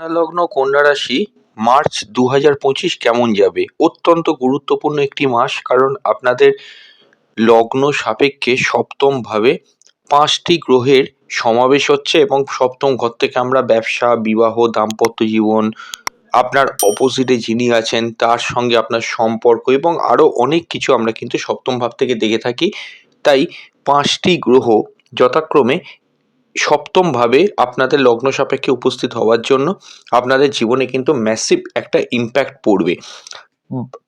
লগ্ন কন্যা রাশি, মার্চ দু হাজার পঁচিশ কেমন যাবে? অত্যন্ত গুরুত্বপূর্ণ একটি মাস, কারণ আপনাদের লগ্ন সাপেক্ষে সপ্তমভাবে পাঁচটি গ্রহের সমাবেশ হচ্ছে এবং সপ্তম ঘর থেকে আমরা ব্যবসা, বিবাহ, দাম্পত্য জীবন, আপনার অপোজিটে যিনি আছেন, তার সঙ্গে আপনার সম্পর্ক এবং আরও অনেক কিছু আমরা কিন্তু সপ্তম ভাব থেকে দেখে থাকি। তাই পাঁচটি গ্রহ যথাক্রমে সপ্তমভাবে আপনাদের লগ্ন সাপেক্ষে উপস্থিত হওয়ার জন্য আপনাদের জীবনে কিন্তু ম্যাসিভ একটা ইম্প্যাক্ট পড়বে।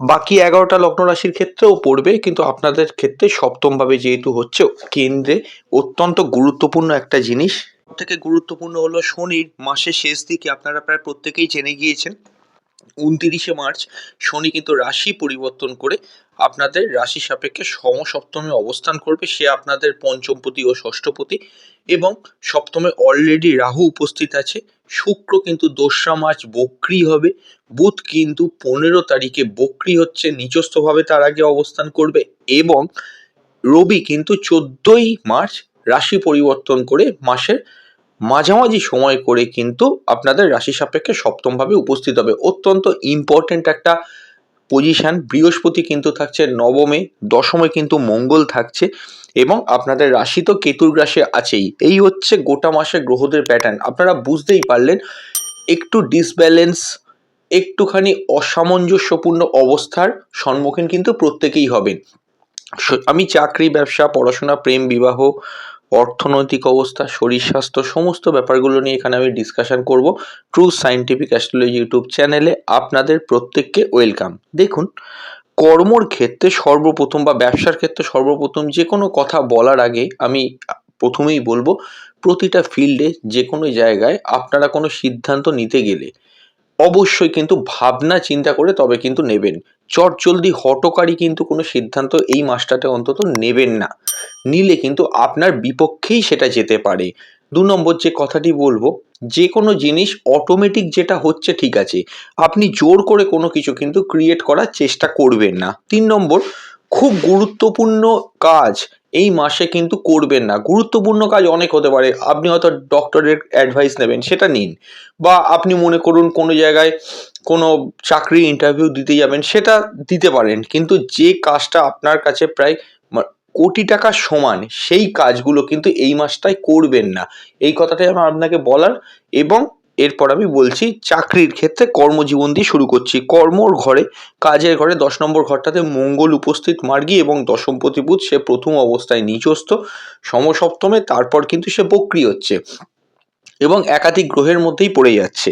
বাকি এগারোটা লগ্ন রাশির ক্ষেত্রেও পড়বে, কিন্তু আপনাদের ক্ষেত্রে সপ্তমভাবে যেহেতু হচ্ছে কেন্দ্রে অত্যন্ত গুরুত্বপূর্ণ একটা জিনিস। থেকে গুরুত্বপূর্ণ হলো শনির মাসের শেষ দিকে আপনারা প্রায় প্রত্যেকেই জেনে গিয়েছেন। উনতিরিশে মার্চ শনি কিন্তু রাশি পরিবর্তন করে আপনাদের রাশি সাপেক্ষে সমসপ্তমে অবস্থান করবে। সে আপনাদের পঞ্চমপতি ও ষষ্ঠপতি এবং সপ্তমে অলরেডি রাহু উপস্থিত আছে। শুক্র কিন্তু দোসরা মার্চ বক্রি হবে। বুধ কিন্তু পনেরো তারিখে বক্রি হচ্ছে নিচস্থভাবে তার আগে অবস্থান করবে এবং রবি কিন্তু চোদ্দই মার্চ রাশি পরিবর্তন করে মাসের মাঝামাঝি সময় করে কিন্তু আপনাদের রাশি সাপেক্ষে সপ্তমভাবে উপস্থিত হবে। অত্যন্ত ইম্পর্ট্যান্ট একটা পজিশন বৃহস্পতি কিন্তু থাকছে নবমে, দশমে কিন্তু মঙ্গল থাকছে এবং আপনাদের রাশি তো কেতুর গ্রাসে আছেই। এই হচ্ছে গোটা মাসে গ্রহদের প্যাটার্ন আপনারা বুঝতেই পারলেন, একটু ডিসব্যালেন্স একটুখানি অসামঞ্জস্যপূর্ণ অবস্থার সম্মুখীন কিন্তু প্রত্যেকেই হবেন। আমি চাকরি, ব্যবসা, পড়াশোনা, প্রেম, বিবাহ অর্থনৈতিক অবস্থা, শরীর স্বাস্থ্য, সমস্ত ব্যাপারগুলো নিয়ে এখানে আমি ডিসকাশন করব ট্রু সাইন্টিফিক অ্যাস্ট্রোলজি ইউটিউব চ্যানেলে আপনাদের প্রত্যেককে ওয়েলকাম দেখুন, কর্মর ক্ষেত্রে সর্বপ্রথম বা ব্যবসার ক্ষেত্রে সর্বপ্রথম যে কোনো কথা বলার আগে আমি প্রথমেই বলব, প্রতিটা ফিল্ডে যে কোনো জায়গায় আপনারা কোনো সিদ্ধান্ত নিতে গেলে অবশ্যই কিন্তু ভাবনা চিন্তা করে তবে কিন্তু নেবেন। চটজলদি হটকারী কিন্তু কোনো সিদ্ধান্ত এই মাসটাতে অন্তত নেবেন না। নিলে কিন্তু আপনার বিপক্ষেই সেটা যেতে পারে। দু নম্বর যে কথাটি বলব, যে কোনো জিনিস অটোমেটিক যেটা হচ্ছে ঠিক আছে, আপনি জোর করে কোনো কিছু কিন্তু ক্রিয়েট করার চেষ্টা করবেন না। তিন নম্বর, খুব গুরুত্বপূর্ণ কাজ এই মাসে কিন্তু করবেন না। গুরুত্বপূর্ণ কাজ অনেক হতে পারে। আপনি হয়তো ডক্টরের অ্যাডভাইস নেবেন, সেটা নিন। বা আপনি মনে করুন কোনো জায়গায় কোনো চাকরি ইন্টারভিউ দিতে যাবেন, সেটা দিতে পারেন। কিন্তু যে কাজটা আপনার কাছে প্রায় কোটি টাকার সমান, সেই কাজগুলো কিন্তু এই মাসটায় করবেন না। এই কথাটাই আমার আপনাকে বলার এবং এরপর আমি বলছি, চাকরির ক্ষেত্রে কর্মজীবন দিয়ে শুরু করছি। কর্মর ঘরে, কাজের ঘরে, দশ নম্বর ঘরটাতে মঙ্গল উপস্থিত মার্গী এবং দশমপতি বুধ, সে প্রথম অবস্থায় নিচস্থ সমসপ্তমে, তারপর কিন্তু সে বক্রি হচ্ছে এবং একাধিক গ্রহের মধ্যেই পড়ে যাচ্ছে।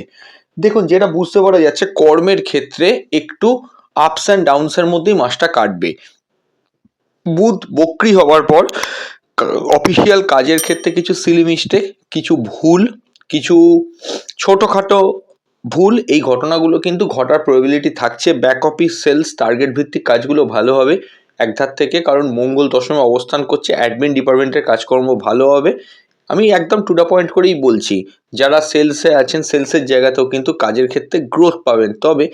দেখুন, যেটা বুঝতে পারা যাচ্ছে, কর্মের ক্ষেত্রে একটু আপস অ্যান্ড ডাউনসের মধ্যেই মাসটা কাটবে। বুধ বক্রি হওয়ার পর অফিসিয়াল কাজের ক্ষেত্রে কিছু সিলি মিস্টেক কিছু ভুল, কিছু ছোটোখাটো ভুল, এই ঘটনাগুলো কিন্তু ঘটার প্রবাবিলিটি থাকছে। ব্যাক অফিস সেলস টার্গেট ভিত্তিক কাজগুলো ভালো হবে একধার থেকে, কারণ মঙ্গল দশমে অবস্থান করছে অ্যাডমিন ডিপার্টমেন্টের কাজকর্ম ভালো হবে। আমি একদম টু দ্য পয়েন্ট করেই বলছি, যারা সেলসে আছেন সেলসের জায়গাতেও কিন্তু কাজের ক্ষেত্রে গ্রোথ পাবেন। তবে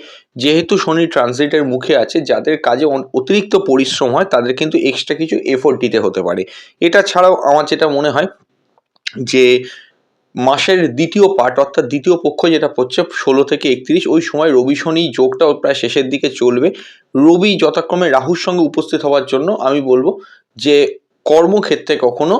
যেহেতু শনি ট্রানজিটের মুখে আছে, যাদের কাজে অতিরিক্ত পরিশ্রম হয়, তাদের কিন্তু এক্সট্রা কিছু এফোর্ট দিতে হতে পারে। এটা ছাড়াও আমার যেটা মনে হয় যে, মাসের দ্বিতীয় পার্ট অর্থাৎ দ্বিতীয় পক্ষ যেটা পড়ছে, ষোলো থেকে একত্রিশ, ওই সময় রবি শনি যোগটাও প্রায় শেষের দিকে চলবে। রবি যথাক্রমে রাহুর সঙ্গে উপস্থিত হওয়ার জন্য আমি বলব যে, কর্মক্ষেত্রে কখনো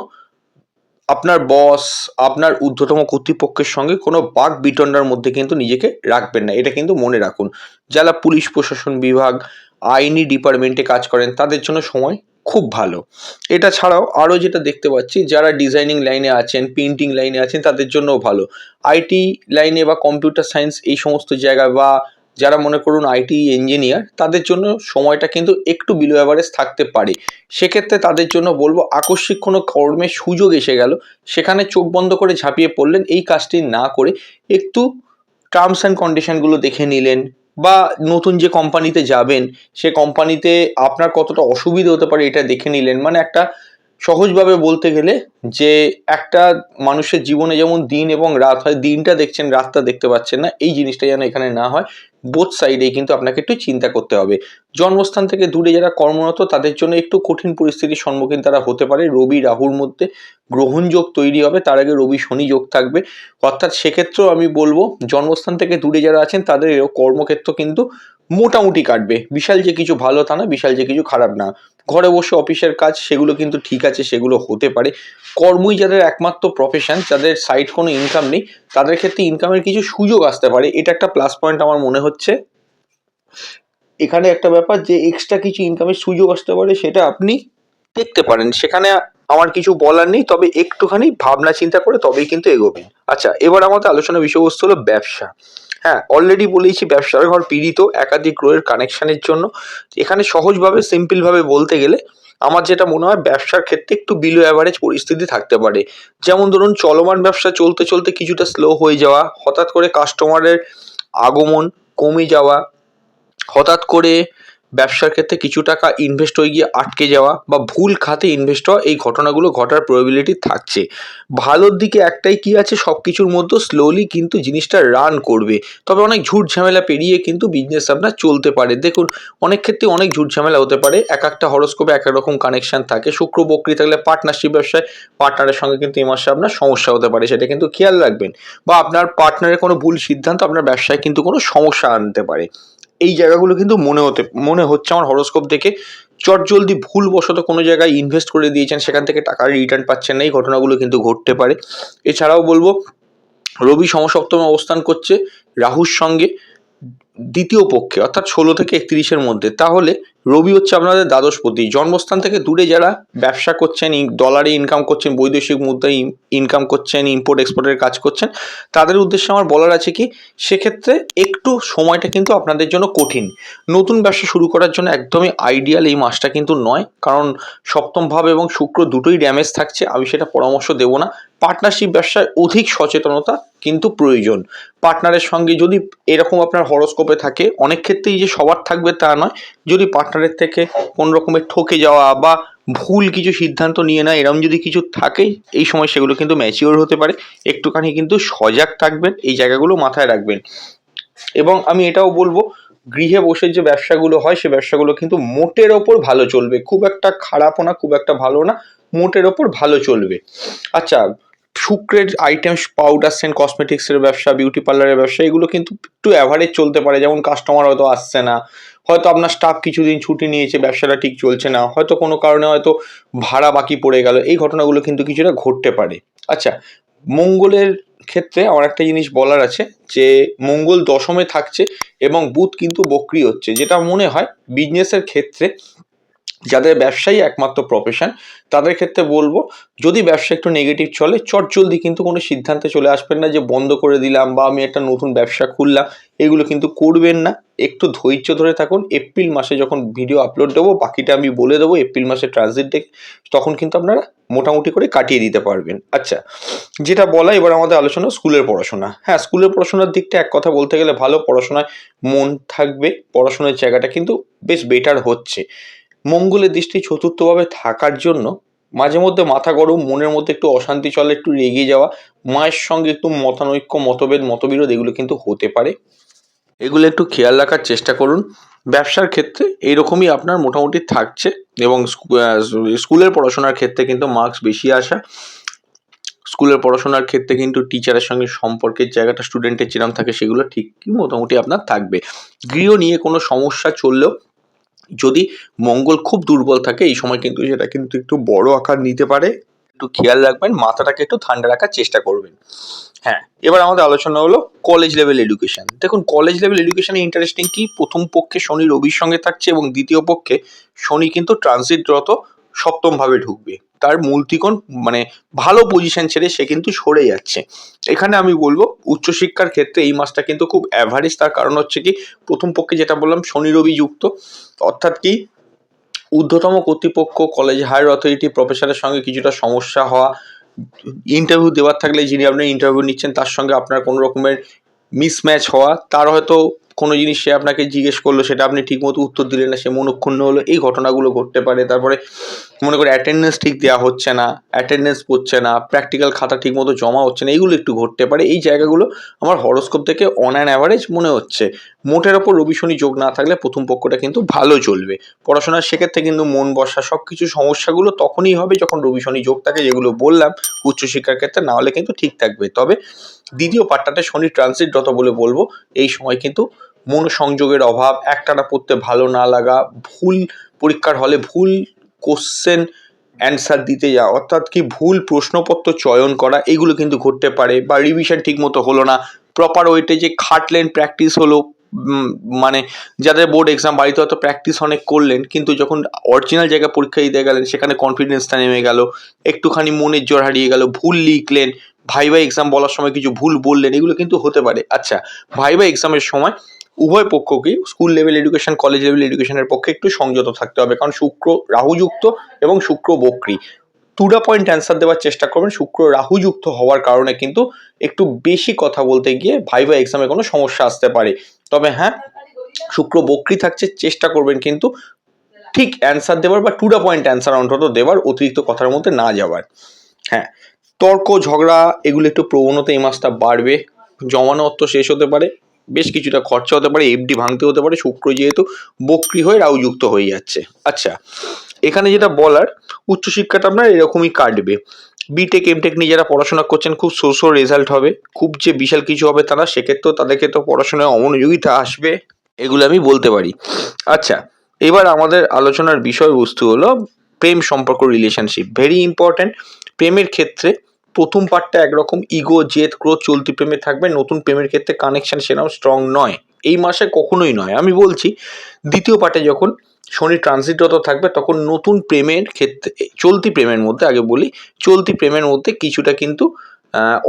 আপনার বস আপনার ঊর্ধ্বতম কর্তৃপক্ষের সঙ্গে কোনো বাক বিটন্ডার মধ্যে কিন্তু নিজেকে রাখবেন না। এটা কিন্তু মনে রাখুন। যারা পুলিশ, প্রশাসন বিভাগ, আইনি ডিপার্টমেন্টে কাজ করেন, তাদের জন্য সময় খুব ভালো। এটা ছাড়াও আরও যেটা দেখতে পাচ্ছি, যারা ডিজাইনিং লাইনে আছেন পেন্টিং লাইনে আছেন, তাদের জন্যও ভালো। আইটি লাইনে বা কম্পিউটার সায়েন্স এই সমস্ত জায়গায় বা যারা মনে করুন আইটি ইঞ্জিনিয়ার তাদের জন্য সময়টা কিন্তু একটু বিলো অ্যাভারেজ থাকতে পারে। সেক্ষেত্রে তাদের জন্য বলব আকস্মিক কোনো কর্মের সুযোগ এসে গেল। সেখানে চোখ বন্ধ করে ঝাঁপিয়ে পড়লেন। এই কাজটি না করে একটু টার্মস অ্যান্ড কন্ডিশনগুলো দেখে নিলেন বা নতুন যে কোম্পানিতে যাবেন, সে কোম্পানিতে আপনার কতটা অসুবিধা হতে পারে এটা দেখে নিলেন। মানে একটা সহজভাবে বলতে গেলে যে একটা মানুষের জীবনে যেমন দিন এবং রাত হয়, দিনটা দেখছেন, রাতটা দেখতে পাচ্ছেন না। এই জিনিসটা যেন এখানে না হয়। বোথ সাইডেই কিন্তু আপনাকে একটু চিন্তা করতে হবে। জন্মস্থান থেকে দূরে যারা কর্মরত, তাদের জন্য একটু কঠিন পরিস্থিতির সম্মুখীন তারা হতে পারে। রবি রাহুর মধ্যে গ্রহণযোগ তৈরি হবে, তার আগে রবি শনি যোগ থাকবে। অর্থাৎ সেক্ষেত্রেও আমি বলব, জন্মস্থান থেকে দূরে যারা আছেন, তাদের কর্মক্ষেত্র কিন্তু মোটামুটি কাটবে। বিশাল যে কিছু ভালো তা না, বিশাল যে কিছু খারাপ না। ঘরে বসে অফিসের কাজ, সেগুলো কিন্তু ঠিক আছে, সেগুলো হতে পারে। কর্মই যাদের একমাত্র প্রফেশন যাদের সাইড কোনো ইনকাম নেই, তাদের ক্ষেত্রে ইনকামের কিছু সুযোগ আসতে পারে। এটা একটা প্লাস পয়েন্ট আমার মনে হচ্ছে। এখানে একটা ব্যাপার যে এক্সট্রা কিছু ইনকামের সুযোগ আসতে পারে, সেটা আপনি দেখতে পারেন। সেখানে আমার কিছু বলার নেই, তবে একটুখানি ভাবনা চিন্তা করে তবেই কিন্তু এগোবেন। আচ্ছা এবার আমাদের আলোচনার বিষয়বস্তু হলো ব্যবসা। হ্যাঁ অলরেডি বলেইছি ব্যবসার ঘর পীড়িত, একাধিক গ্রহের কানেকশানের জন্য। এখানে সহজভাবে সিম্পলভাবে বলতে গেলে আমার যেটা মনে হয় ব্যবসার ক্ষেত্রে একটু বিলো অ্যাভারেজ পরিস্থিতি থাকতে পারে। যেমন ধরুন, চলমান ব্যবসা চলতে চলতে কিছুটা স্লো হয়ে যাওয়া, হঠাৎ করে কাস্টমারের আগমন কমে যাওয়া, হঠাৎ করে ব্যবসার ক্ষেত্রে কিছু টাকা ইনভেস্ট হয়ে গিয়ে আটকে যাওয়া বা ভুল খাতে ইনভেস্ট হওয়া, এই ঘটনাগুলো ঘটার প্রবাবিলিটি থাকছে। ভালোর দিকে একটাই কি আছে? সব কিছুর মধ্যে স্লোলি কিন্তু জিনিসটা রান করবে। তবে অনেক ঝুট ঝামেলা পেরিয়ে কিন্তু বিজনেস আপনার চলতে পারে। দেখুন, অনেক ক্ষেত্রে অনেক ঝুট ঝামেলা হতে পারে। এক একটা হরস্কোপে এক এক রকম কানেকশন থাকে। শুক্র বকরি থাকলে পার্টনারশিপ ব্যবসায় পার্টনারের সঙ্গে কিন্তু এই মাসে আপনার সমস্যা হতে পারে, সেটা কিন্তু খেয়াল রাখবেন। বা আপনার পার্টনারের কোনো ভুল সিদ্ধান্ত আপনার ব্যবসায় কিন্তু কোনো সমস্যা আনতে পারে। এই জায়গাগুলো কিন্তু মনে হতে, মনে হচ্ছে আমার হরোস্কোপ দেখে। চটজলদি ভুলবশত কোনো জায়গায় ইনভেস্ট করে দিয়েছেন, সেখান থেকে টাকার রিটার্ন পাচ্ছেন না, এই ঘটনাগুলো কিন্তু ঘটতে পারে। এছাড়াও বলব, রবি সমসপ্তমে অবস্থান করছে রাহুর সঙ্গে। দ্বিতীয় পক্ষে, অর্থাৎ ষোলো থেকে একত্রিশের মধ্যে। তাহলে রবি হচ্ছে আপনাদের দ্বাদশপতি জন্মস্থান থেকে দূরে যারা ব্যবসা করছেন ডলারে ইনকাম করছেন, বৈদেশিক মুদ্রায় ইনকাম করছেন ইম্পোর্ট এক্সপোর্টের কাজ করছেন, তাদের উদ্দেশ্যে আমার বলার আছে কি, সেক্ষেত্রে একটু সময়টা কিন্তু আপনাদের জন্য কঠিন। নতুন ব্যবসা শুরু করার জন্য একদমই আইডিয়াল এই মাসটা কিন্তু নয়, কারণ সপ্তম ভাব এবং শুক্র দুটোই ড্যামেজ থাকছে। আমি সেটা পরামর্শ দেবো না। পার্টনারশিপ ব্যবসায় অধিক সচেতনতা কিন্তু প্রয়োজন। পার্টনারের সঙ্গে যদি এরকম আপনার হরস্কোপে থাকে, অনেক ক্ষেত্রেই যে সবার থাকবে তা নয়। যদি পার্টনারের থেকে কোন রকমের ঠকে যাওয়া বা ভুল কিছু সিদ্ধান্ত নিয়ে নেয় এরকম যদি কিছু থাকে, এই সময় সেগুলো কিন্তু ম্যাচিওর হতে পারে। একটুখানি কিন্তু সজাগ থাকবেন, এই জায়গাগুলো মাথায় রাখবেন। এবং আমি এটাও বলব, গৃহে বসে যে ব্যবসাগুলো হয়, সে ব্যবসাগুলো কিন্তু মোটের ওপর ভালো চলবে। খুব একটা খারাপও না, খুব একটা ভালো না, মোটের ওপর ভালো চলবে। আচ্ছা শুক্রের আইটেমস পাউডার সেন্ট কসমেটিক্সের ব্যবসা বিউটি পার্লারের ব্যবসা, এগুলো কিন্তু একটু অ্যাভারেজ চলতে পারে। যেমন কাস্টমার হয়তো আসছে না। হয়তো আপনার স্টাফ কিছুদিন ছুটি নিয়েছে, ব্যবসাটা ঠিক চলছে না। হয়তো কোনো কারণে হয়তো ভাড়া বাকি পড়ে গেল। এই ঘটনাগুলো কিন্তু কিছুটা ঘটতে পারে। আচ্ছা মঙ্গলের ক্ষেত্রে আমার একটা জিনিস বলার আছে যে, মঙ্গল দশমে থাকছে এবং বুধ কিন্তু বক্রি হচ্ছে। যেটা মনে হয় বিজনেসের ক্ষেত্রে যাদের ব্যবসায়ী একমাত্র প্রফেশন তাদের ক্ষেত্রে বলব, যদি ব্যবসা একটু নেগেটিভ চলে, চট জলদি কিন্তু কোনো সিদ্ধান্তে চলে আসবেন না যে বন্ধ করে দিলাম বা আমি একটা নতুন ব্যবসা খুললাম, এগুলো কিন্তু করবেন না। একটু ধৈর্য ধরে থাকুন, এপ্রিল মাসে যখন ভিডিও আপলোড দেবো, বাকিটা আমি বলে দেবো এপ্রিল মাসে ট্রানজিট ডেকে তখন কিন্তু আপনারা মোটামুটি করে কাটিয়ে দিতে পারবেন। আচ্ছা যেটা বলা, এবার আমাদের আলোচনা স্কুলের পড়াশোনা। হ্যাঁ স্কুলের পড়াশোনার দিকটা এক কথা বলতে গেলে ভালো, পড়াশোনায় মন থাকবে, পড়াশোনার জায়গাটা কিন্তু বেশ বেটার হচ্ছে। মঙ্গলের দৃষ্টি চতুর্থভাবে থাকার জন্য মাঝে মধ্যে মাথা গরম, মনের মধ্যে একটু অশান্তি চলে, একটু রেগে যাওয়া, মায়ের সঙ্গে একটু মতানৈক্য, মতভেদ, মতবিরোধ এগুলো কিন্তু হতে পারে। এগুলো একটু খেয়াল রাখার চেষ্টা করুন। ব্যবসার ক্ষেত্রে এইরকমই আপনার মোটামুটি থাকছে এবং স্কুলের পড়াশোনার ক্ষেত্রে কিন্তু মার্কস বেশি আসা। স্কুলের পড়াশোনার ক্ষেত্রে কিন্তু টিচারের সঙ্গে সম্পর্কের জায়গাটা স্টুডেন্টের যেরকম থাকে সেগুলো ঠিকই মোটামুটি আপনার থাকবে। গৃহ নিয়ে কোনো সমস্যা চললেও যদি মঙ্গল খুব দুর্বল থাকে, এই সময় কিন্তু সেটা কিন্তু একটু বড় আকার নিতে পারে। একটু খেয়াল রাখবেন, মাথাটাকে একটু ঠান্ডা রাখার চেষ্টা করবেন। হ্যাঁ এবার আমাদের আলোচনা হলো কলেজ লেভেল এডুকেশন দেখুন কলেজ লেভেল এডুকেশনে ইন্টারেস্টিং কি? প্রথম পক্ষে শনি রবির সঙ্গে থাকছে এবং দ্বিতীয় পক্ষে শনি কিন্তু ট্রানজিটরত সপ্তমভাবে ঢুকবে। তার মূল ত্রিকোণ মানে ভালো পজিশন ছেড়ে সে কিন্তু সরে যাচ্ছে। এখানে আমি বলব, উচ্চশিক্ষার ক্ষেত্রে এই মাসটা কিন্তু খুব অ্যাভারেজ তার কারণ হচ্ছে কি, প্রথম পক্ষে যেটা বললাম, শনি রবি যুক্ত। অর্থাৎ কি, ঊর্ধ্বতম কর্তৃপক্ষ কলেজ হায়ার অথরিটি প্রফেসরের সঙ্গে কিছুটা সমস্যা হওয়া ইন্টারভিউ দেওয়ার থাকলে যিনি আপনি ইন্টারভিউ নিচ্ছেন, তার সঙ্গে আপনার কোনো রকমের মিসম্যাচ হওয়া, তার হয়তো কোনো জিনিস সে আপনাকে জিজ্ঞেস করল, সেটা আপনি ঠিকমতো উত্তর দিলেন না, সে মনক্ষুণ্ণ হলো, এই ঘটনাগুলো ঘটতে পারে। তারপরে মনে করে অ্যাটেন্ডেন্স ঠিক দেওয়া হচ্ছে না অ্যাটেন্ডেন্স পড়ছে না প্র্যাকটিক্যাল খাতা ঠিকমতো জমা হচ্ছে না এইগুলো একটু ঘটতে পারে। এই জায়গাগুলো আমার হরস্কোপ থেকে অন অ্যান অ্যাভারেজ মনে হচ্ছে। মোটের ওপর রবি শনি যোগ না থাকলে প্রথম পক্ষটা কিন্তু ভালো চলবে। পড়াশোনার সেক্ষেত্রে কিন্তু মন বসা সব কিছু সমস্যাগুলো তখনই হবে যখন রবি শনি যোগ থাকে, যেগুলো বললাম উচ্চশিক্ষার ক্ষেত্রে না হলে কিন্তু ঠিক থাকবে। তবে দ্বিতীয় পার্টটাতে শনি ট্রানজিটরত বলে বলব, এই সময় কিন্তু মনোসংযোগের অভাব, একটানা পড়তে ভালো না লাগা, ভুল পরীক্ষার হলে ভুল কোশ্চেন অ্যান্সার দিতে যাওয়া, অর্থাৎ কি ভুল প্রশ্নপত্র চয়ন করা, এগুলো কিন্তু ঘটতে পারে বা রিভিশন ঠিকমতো হলো না। প্রপার ওয়েটে যে খাটলেন প্র্যাকটিস হলো মানে যাদের বোর্ড এক্সাম বাড়িতে হয়তো প্র্যাকটিস অনেক করলেন, কিন্তু যখন অরিজিনাল জায়গায় পরীক্ষা দিতে গেলেন, সেখানে কনফিডেন্সটা নেমে গেল, একটুখানি মনের জোর হারিয়ে গেল, ভুল লিখলেন, ভাই ভাই এক্সাম বলার সময় কিছু ভুল বললেন, এগুলো কিন্তু হতে পারে। আচ্ছা ভাই ভাই এক্সামের সময় উভয় পক্ষকেই school level education college level এডুকেশনের পক্ষে একটু সংযত থাকতে হবে। কারণ শুক্র রাহুযুক্ত এবং শুক্র বক্রী। টুডা পয়েন্ট অ্যান্সার দেওয়ার চেষ্টা করবেন। শুক্র রাহুযুক্ত হওয়ার কারণে কিন্তু একটু বেশি কথা বলতে গিয়ে ভাই ভাই এক্সামে কোনো সমস্যা আসতে পারে। তবে হ্যাঁ শুক্র বক্রী থাকছে, চেষ্টা করবেন কিন্তু ঠিক অ্যান্সার দেওয়ার বা টু দ্য পয়েন্ট অ্যান্সার অন্তত দেওয়ার, অতিরিক্ত কথার মধ্যে না যাওয়ার। হ্যাঁ তর্ক, ঝগড়া, এগুলো একটু প্রবণতা এই মাসটা বাড়বে। জমানো অর্থ শেষ হতে পারে। বেশ কিছুটা খরচা হতে পারে এফডি ভাঙতে হতে পারে, শুক্র যেহেতু বক্রি হয়ে রাহুযুক্ত হয়ে যাচ্ছে। আচ্ছা এখানে যেটা বলার, উচ্চশিক্ষাটা আপনার এরকমই কাটবে। বিটেক এমটেক নিয়ে যারা পড়াশোনা করছেন, খুব সো সো রেজাল্ট হবে। খুব যে বিশাল কিছু হবে তা না, সেক্ষেত্রেও তাদেরকে তো পড়াশোনায় অমনোযোগিতা আসবে, এগুলো আমি বলতে পারি। আচ্ছা এবার আমাদের আলোচনার বিষয়বস্তু হলো প্রেম সম্পর্ক রিলেশনশিপ ভেরি ইম্পর্ট্যান্ট প্রেমের ক্ষেত্রে প্রথম পার্টটা একরকম ইগো জেদ, ক্রোধ, চলতি প্রেমে থাকবে। নতুন প্রেমের ক্ষেত্রে কানেকশন সেরকম স্ট্রং নয়। এই মাসে কখনোই নয়। আমি বলছি, দ্বিতীয় পার্টে যখন শনি ট্রানজিটরত থাকবে, তখন নতুন প্রেমের ক্ষেত্রে, চলতি প্রেমের মধ্যে, আগে বলি, চলতি প্রেমের মধ্যে কিছুটা কিন্তু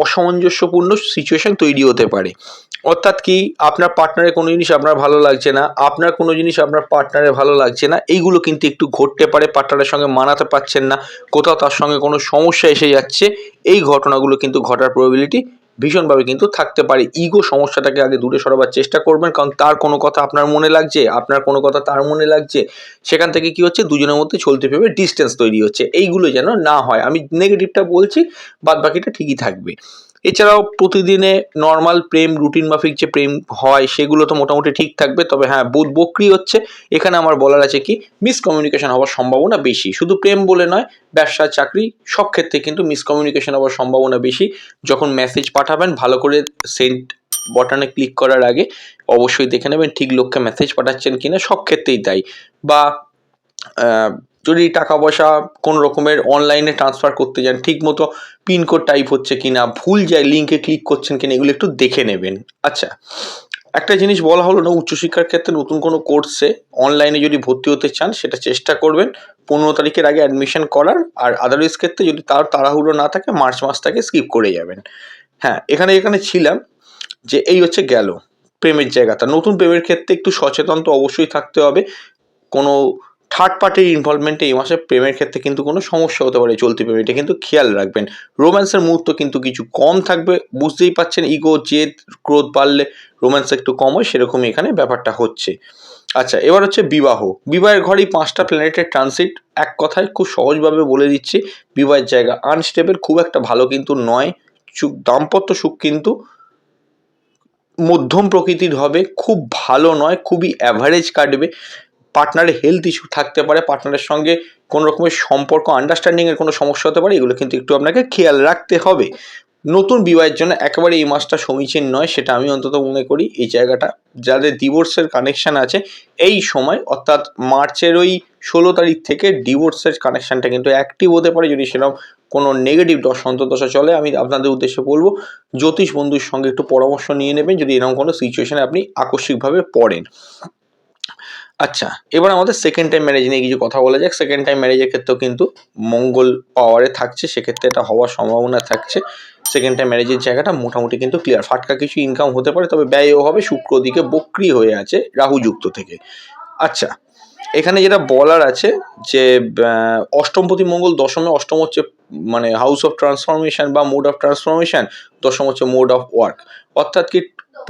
অসামঞ্জস্যপূর্ণ সিচুয়েশান তৈরি হতে পারে। অর্থাৎ কি, আপনার পার্টনারে কোনো জিনিস আপনার ভালো লাগছে না, আপনার কোনো জিনিস আপনার পার্টনারে ভালো লাগছে না, এইগুলো কিন্তু একটু ঘটতে পারে পার্টনারের সঙ্গে মানাতে পারছেন না, কোথাও তার সঙ্গে কোনো সমস্যা এসে যাচ্ছে, এই ঘটনাগুলো কিন্তু ঘটার প্রবাবিলিটি ভীষণভাবে কিন্তু থাকতে পারে। ইগো সমস্যাটাকে আগে দূরে সরাবার চেষ্টা করবেন, কারণ তার কোনো কথা আপনার মনে লাগছে, আপনার কোনো কথা তার মনে লাগছে, সেখান থেকে কি হচ্ছে? দুজনের মধ্যে চলতে ভেবে ডিস্টেন্স তৈরি হচ্ছে। এইগুলো যেন না হয়। আমি নেগেটিভটা বলছি বাদ বাকিটা ঠিকই থাকবে। এছাড়াও প্রতিদিনে নর্মাল প্রেম রুটিন মাফিক যে প্রেম হয়, সেগুলো তো মোটামুটি ঠিক থাকবে। তবে হ্যাঁ বোধ বক্রি হচ্ছে, এখানে আমার বলার আছে কি মিসকমিউনিকেশন হওয়ার সম্ভাবনা বেশি। শুধু প্রেম বলে নয় ব্যবসা চাকরি সব ক্ষেত্রে কিন্তু মিসকমিউনিকেশন হওয়ার সম্ভাবনা বেশি। যখন মেসেজ পাঠাবেন, ভালো করে সেন্ড বটনে ক্লিক করার আগে অবশ্যই দেখে নেবেন, ঠিক লোককে মেসেজ পাঠাচ্ছেন কিনা, সব ক্ষেত্রেই তাই। বা যদি টাকা পয়সা কোনো রকমের অনলাইনে ট্রান্সফার করতে যান ঠিক মতো পিনকোড টাইপ হচ্ছে কিনা, ভুল যায় লিঙ্কে ক্লিক করছেন কিনা, এগুলো একটু দেখে নেবেন। আচ্ছা একটা জিনিস বলা হলো না, উচ্চশিক্ষার ক্ষেত্রে নতুন কোনো কোর্সে অনলাইনে যদি ভর্তি হতে চান, সেটা চেষ্টা করবেন। পনেরো তারিখের আগে অ্যাডমিশন করার, আর আদারওয়াইজ ক্ষেত্রে যদি তার তাড়াহুড়ো না থাকে, মার্চ মাসটাকে স্কিপ করে যাবেন। হ্যাঁ এখানে এখানে ছিলাম যে এই হচ্ছে গেল প্রেমের জায়গাটা। নতুন প্রেমের ক্ষেত্রে একটু সচেতন তো অবশ্যই থাকতে হবে। কোনো থার্ড পার্টির ইনভলভমেন্টে এই মাসে প্রেমের ক্ষেত্রে কিন্তু কোনো সমস্যা হতে পারে, চলতি প্রেমে। এটা কিন্তু খেয়াল রাখবেন। রোম্যান্সের মুহূর্ত কিন্তু কিছু কম থাকবে, বুঝতেই পাচ্ছেন ইগো জেদ, ক্রোধ বাড়লে রোম্যান্স একটু কম হয়, সেরকমই এখানে ব্যাপারটা হচ্ছে। আচ্ছা এবার হচ্ছে বিবাহ। বিবাহের ঘরেই পাঁচটা প্ল্যানেটের ট্রানজিট এক কথায় খুব সহজভাবে বলে দিচ্ছি, বিবাহের জায়গা আনস্টেবল খুব একটা ভালো কিন্তু নয়। দাম্পত্য সুখ কিন্তু মধ্যম প্রকৃতির হবে, খুব ভালো নয়, খুবই অ্যাভারেজ কাটবে। পার্টনারের হেলথ ইস্যু থাকতে পারে পার্টনারের সঙ্গে কোনো রকমের সম্পর্ক আন্ডারস্ট্যান্ডিংয়ের কোনো সমস্যা হতে পারে, এগুলো কিন্তু একটু আপনাকে খেয়াল রাখতে হবে। নতুন বিবাহের জন্য একেবারে এই মাসটা সমীচীন নয়, সেটা আমি অন্তত মনে করি, এই জায়গাটা, যাদের ডিভোর্সের কানেকশান আছে, এই সময়, অর্থাৎ মার্চের ওই ষোলো তারিখ থেকে ডিভোর্সের কানেকশানটা কিন্তু অ্যাক্টিভ হতে পারে, যদি সেরকম কোনো নেগেটিভ দশ, অন্তর্দশা চলে, আমি আপনাদের উদ্দেশ্যে বলব, জ্যোতিষ বন্ধুর সঙ্গে একটু পরামর্শ নিয়ে নেবেন, যদি এরকম কোনো সিচুয়েশানে আপনি আকস্মিকভাবে পড়েন। আচ্ছা এবার আমাদের সেকেন্ড টাইম ম্যারেজ নিয়ে কিছু কথা বলা যাক। সেকেন্ড টাইম ম্যারেজের ক্ষেত্রেও কিন্তু মঙ্গল পাওয়ারে থাকছে, সেক্ষেত্রে এটা হওয়ার সম্ভাবনা থাকছে। সেকেন্ড টাইম ম্যারেজের জায়গাটা মোটামুটি কিন্তু ক্লিয়ার ফাটকা কিছু ইনকাম হতে পারে, তবে ব্যয়ও হবে, শুক্র দিকে বক্রি হয়ে আছে রাহুযুক্ত থেকে। আচ্ছা এখানে যেটা বলার আছে যে অষ্টমপতি মঙ্গল দশমে, অষ্টম হচ্ছে মানে হাউস অফ ট্রান্সফরমেশন বা মোড অফ ট্রান্সফরমেশন দশম হচ্ছে মোড অফ ওয়ার্ক অর্থাৎ কি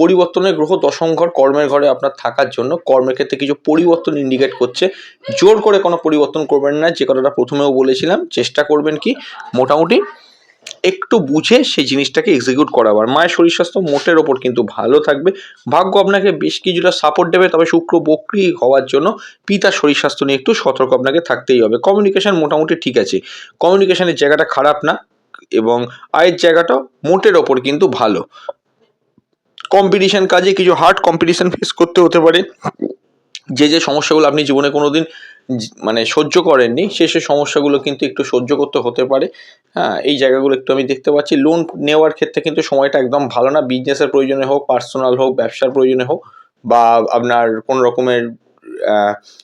পরিবর্তনের গ্রহ দশম ঘর কর্মের ঘরে আপনার থাকার জন্য। কর্মের ক্ষেত্রে কিছু পরিবর্তন ইন্ডিকেট করছে। জোর করে কোনো পরিবর্তন করবেন না, যে কথাটা প্রথমেও বলেছিলাম। চেষ্টা করবেন কি? মোটামুটি একটু বুঝে সেই জিনিসটাকে এক্সিকিউট করাবার। মায়ের শরীর স্বাস্থ্য মোটের ওপর কিন্তু ভালো থাকবে। ভাগ্য আপনাকে বেশ কিছুটা সাপোর্ট দেবে, তবে শুক্র বক্রি হওয়ার জন্য পিতার শরীর স্বাস্থ্য নিয়ে একটু সতর্ক আপনাকে থাকতেই হবে। কমিউনিকেশন মোটামুটি ঠিক আছে। কমিউনিকেশনের জায়গাটা খারাপ না, এবং আয়ের জায়গাটাও মোটের ওপর কিন্তু ভালো। কম্পিটিশন কাজে কিছু হার্ড কম্পিটিশন ফেস করতে হতে পারে। যে যে সমস্যাগুলো আপনি জীবনে কোনো দিন মানে সহ্য করেননি, সে সে সমস্যাগুলো কিন্তু একটু সহ্য করতে হতে পারে। হ্যাঁ এই জায়গাগুলো একটু আমি দেখতে পাচ্ছি। লোন নেওয়ার ক্ষেত্রে কিন্তু সময়টা একদম ভালো না। বিজনেসের প্রয়োজনে হোক পার্সোনাল হোক, ব্যবসার প্রয়োজনে হোক, বা আপনার কোনো রকমের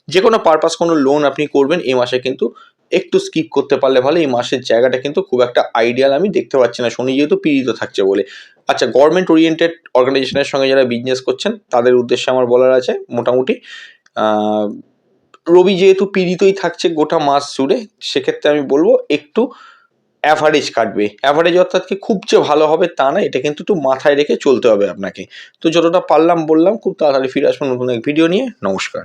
যে কোনো পারপাস কোনো লোন আপনি করবেন, এই মাসে কিন্তু একটু স্কিপ করতে পারলে ভালো। এই মাসের জায়গাটা কিন্তু খুব একটা আইডিয়াল আমি দেখতে পাচ্ছি না। শনি যেহেতু পীড়িত থাকছে বলে। আচ্ছা গভর্নমেন্ট ওরিয়েন্টেড অর্গানাইজেশনের সঙ্গে যারা বিজনেস করছেন, তাদের উদ্দেশ্যে আমার বলার আছে, মোটামুটি রবি যেহেতু পীড়িতই থাকছে গোটা মাস জুড়ে, সেক্ষেত্রে আমি বলব একটু অ্যাভারেজ কাটবে। অ্যাভারেজ অর্থাৎ কি খুব যে ভালো হবে তা না, এটা কিন্তু একটু মাথায় রেখে চলতে হবে আপনাকে। তো যতটা পারলাম বললাম, খুব তাড়াতাড়ি ফিরে আসব নতুন এক ভিডিও নিয়ে। নমস্কার।